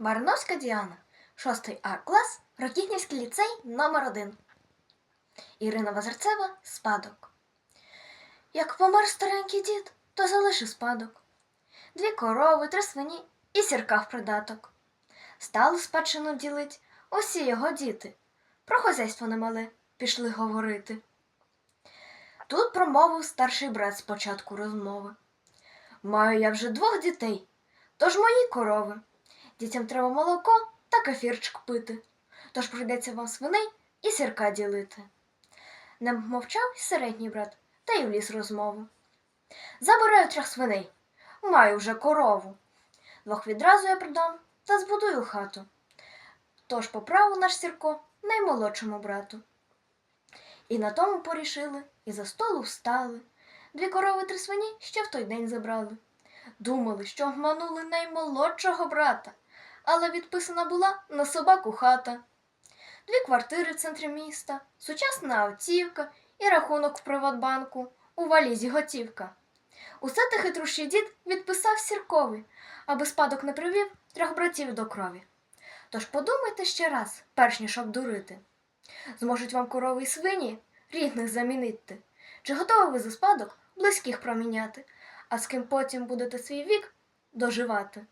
Барановська Діана, 6 А клас, Рокітнівський ліцей номер 1 Ірина Вазарцева Спадок. Як помер старенький дід, то залишив спадок. Дві корови, три свині і сірка в придаток. Стали спадщину ділить усі його діти. Про хозяйство немале пішли говорити. Тут промовив старший брат спочатку розмови. Маю я вже двох дітей, тож мої корови. Дітям треба молоко та кефірчик пити, тож прийдеться вам свиней і сірка ділити. Не мовчав середній брат, та й вліз розмову. Забираю трьох свиней, маю вже корову. Двох відразу я продам та збудую хату. Тож по праву наш сірко наймолодшому брату. І на тому порішили, і за столу встали. Дві корови три свині ще в той день забрали. Думали, що обманули наймолодшого брата, але відписана була на собаку хата. Дві квартири в центрі міста, сучасна автівка і рахунок в Приватбанку, у валізі готівка. Усе те хитрущий дід відписав сіркові, аби спадок не привів трьох братів до крові. Тож подумайте ще раз, перш ніж обдурити. Зможуть вам корови й свині рідних замінити? Чи готові ви за спадок близьких проміняти, а з ким потім будете свій вік доживати?